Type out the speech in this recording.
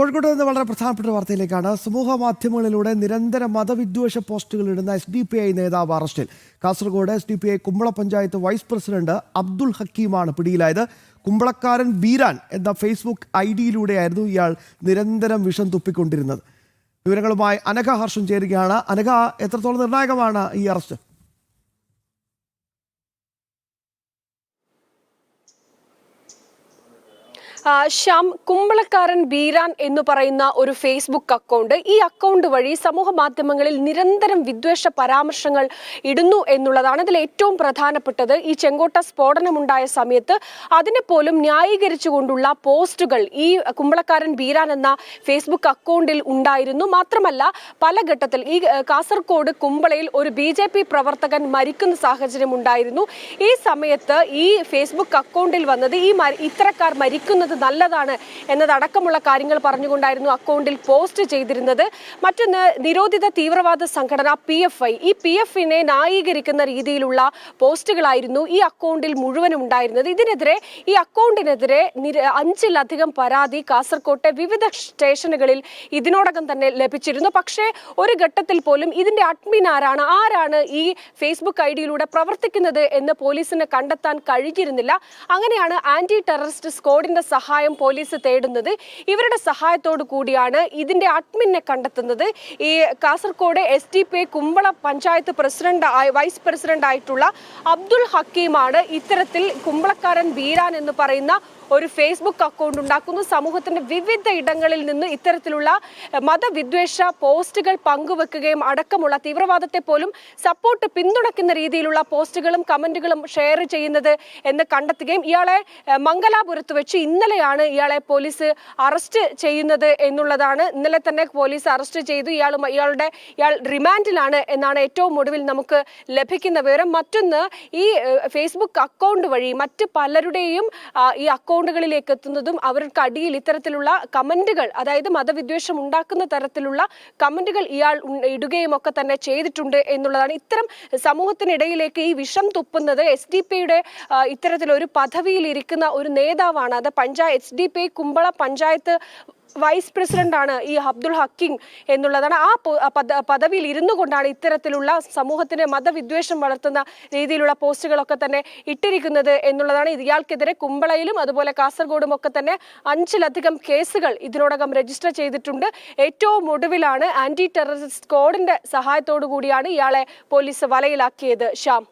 കോഴിക്കോട് നിന്ന് വളരെ പ്രധാനപ്പെട്ട വാർത്തയിലേക്കാണ്. സമൂഹ മാധ്യമങ്ങളിലൂടെ നിരന്തര മതവിദ്വേഷ പോസ്റ്റുകൾ ഇടുന്ന എസ് ഡി പി ഐ നേതാവ് അറസ്റ്റിൽ. Kasaragod S D P I Kumbla panchayat vice president Abdul ഹക്കീമാണ് പിടിയിലായത്. കുമ്പളക്കാരൻ ബീരാൻ എന്ന ഫേസ്ബുക്ക് ഐ ഡിയിലൂടെയായിരുന്നു ഇയാൾ നിരന്തരം വിഷം തുപ്പിക്കൊണ്ടിരുന്നത്. വിവരങ്ങളുമായി അനഘ ഹർഷം ചേരുകയാണ്. അനഘ എത്രത്തോളം നിർണായകമാണ് ഈ അറസ്റ്റ്? ശ്യാം കുമ്പളക്കാരൻ ബീരാൻ എന്ന് പറയുന്ന ഒരു ഫേസ്ബുക്ക് അക്കൗണ്ട് ഈ അക്കൗണ്ട് വഴി സമൂഹ മാധ്യമങ്ങളിൽ നിരന്തരം വിദ്വേഷ പരാമർശങ്ങൾ ഇടുന്നു എന്നുള്ളതാണ് അതിൽ ഏറ്റവും പ്രധാനപ്പെട്ടത്. ഈ ചെങ്കോട്ട സ്ഫോടനമുണ്ടായ സമയത്ത് അതിനെ പോലും ന്യായീകരിച്ചുകൊണ്ടുള്ള പോസ്റ്റുകൾ ഈ കുമ്പളക്കാരൻ ബീരാൻ എന്ന ഫേസ്ബുക്ക് അക്കൗണ്ടിൽ ഉണ്ടായിരുന്നു. മാത്രമല്ല പല ഘട്ടത്തിൽ ഈ കാസർകോട് കുമ്പളയിൽ ഒരു ബി പ്രവർത്തകൻ മരിക്കുന്ന സാഹചര്യം ഉണ്ടായിരുന്നു. ഈ സമയത്ത് ഈ ഫേസ്ബുക്ക് അക്കൗണ്ടിൽ വന്നത് ഈ ഇത്തരക്കാർ മരിക്കുന്നത് നല്ലതാണ് എന്നതടക്കമുള്ള കാര്യങ്ങൾ പറഞ്ഞുകൊണ്ടായിരുന്നു അക്കൗണ്ടിൽ പോസ്റ്റ് ചെയ്തിരുന്നത്. മറ്റൊന്ന് നിരോധിത തീവ്രവാദ സംഘടന പി എഫ് ഐ ഈ പി എഫിനെ ന്യായീകരിക്കുന്ന രീതിയിലുള്ള പോസ്റ്റുകളായിരുന്നു ഈ അക്കൗണ്ടിൽ മുഴുവനും ഉണ്ടായിരുന്നത്. ഇതിനെതിരെ ഈ അക്കൗണ്ടിനെതിരെ അഞ്ചിലധികം പരാതി കാസർകോട്ടെ വിവിധ സ്റ്റേഷനുകളിൽ ഇതിനോടകം തന്നെ ലഭിച്ചിരുന്നു. പക്ഷേ ഒരു ഘട്ടത്തിൽ പോലും ഇതിന്റെ അഡ്മിൻ ആരാണ് ആരാണ് ഈ ഫേസ്ബുക്ക് ഐ ഡിയിലൂടെ പ്രവർത്തിക്കുന്നത് എന്ന് പോലീസിന് കണ്ടെത്താൻ കഴിഞ്ഞിരുന്നില്ല. അങ്ങനെയാണ് ആന്റി ടെററിസ്റ്റ് സ്ക്വാഡിന്റെ സഹായം പോലീസ് തേടുന്നത് ഇവരുടെ സഹായത്തോടു കൂടിയാണ് ഇതിന്റെ അഡ്മിനെ കണ്ടെത്തുന്നത്. ഈ Kasaragod S D P Kumbla panchayat president vice president ആയിട്ടുള്ള അബ്ദുൾ ഹക്കീമാണ് ഇത്തരത്തിൽ കുമ്പളക്കാരൻ ബീരാൻ എന്ന് പറയുന്ന ഒരു ഫേസ്ബുക്ക് അക്കൗണ്ട് ഉണ്ടാക്കുന്നു. സമൂഹത്തിന്റെ വിവിധ ഇടങ്ങളിൽ നിന്ന് ഇത്തരത്തിലുള്ള മതവിദ്വേഷ പോസ്റ്റുകൾ പങ്കുവെക്കുകയും അടക്കമുള്ള തീവ്രവാദത്തെ പോലും സപ്പോർട്ട് പിന്തുണയ്ക്കുന്ന രീതിയിലുള്ള പോസ്റ്റുകളും കമന്റുകളും ഷെയർ ചെയ്യുന്നത് എന്ന് കണ്ടെത്തുകയും ഇയാളെ മംഗലാപുരത്ത് വെച്ച് ഇന്നലെയാണ് ഇയാളെ പോലീസ് അറസ്റ്റ് ചെയ്യുന്നത് എന്നുള്ളതാണ്. ഇന്നലെ തന്നെ പോലീസ് അറസ്റ്റ് ചെയ്തു. ഇയാൾ ഇയാളുടെ ഇയാൾ റിമാൻഡിലാണ് എന്നാണ് ഏറ്റവും ഒടുവിൽ നമുക്ക് ലഭിക്കുന്ന വിവരം. മറ്റൊന്ന് ഈ ഫേസ്ബുക്ക് അക്കൗണ്ട് വഴി മറ്റ് പലരുടെയും ഈ ഈ അക്കൗണ്ടുകളിലേക്ക് എത്തുന്നതും അവർക്ക് അടിയിൽ ഇത്തരത്തിലുള്ള കമന്റുകൾ അതായത് മതവിദ്വേഷം ഉണ്ടാക്കുന്ന തരത്തിലുള്ള കമന്റുകൾ ഇയാൾ ഇടുകയും ഒക്കെ തന്നെ ചെയ്തിട്ടുണ്ട് എന്നുള്ളതാണ്. ഇത്തരം സമൂഹത്തിനിടയിലേക്ക് ഈ വിഷം തുപ്പുന്നത് എസ് ഡി പിയുടെ ഇത്തരത്തിലൊരു പദവിയിൽ ഇരിക്കുന്ന ഒരു നേതാവാണ്. അത് panchayat S D P Kumbla panchayat vice president ആണ് ഈ അബ്ദുൾ ഹക്കിം എന്നുള്ളതാണ്. ആ പദവിയിൽ ഇരുന്നു കൊണ്ടാണ് ഇത്തരത്തിലുള്ള സമൂഹത്തിന് മതവിദ്വേഷം വളർത്തുന്ന രീതിയിലുള്ള പോസ്റ്റുകളൊക്കെ തന്നെ ഇട്ടിരിക്കുന്നത് എന്നുള്ളതാണ്. ഇയാൾക്കെതിരെ കുമ്പളയിലും അതുപോലെ കാസർഗോഡും ഒക്കെ തന്നെ അഞ്ചിലധികം കേസുകൾ ഇതിനോടകം രജിസ്റ്റർ ചെയ്തിട്ടുണ്ട്. ഏറ്റവും ഒടുവിലാണ് ആന്റി ടെററിസ്റ്റ് സ്ക്വാഡിന്റെ സഹായത്തോടു കൂടിയാണ് ഇയാളെ പോലീസ് വലയിലാക്കിയത്. ശ്യാം.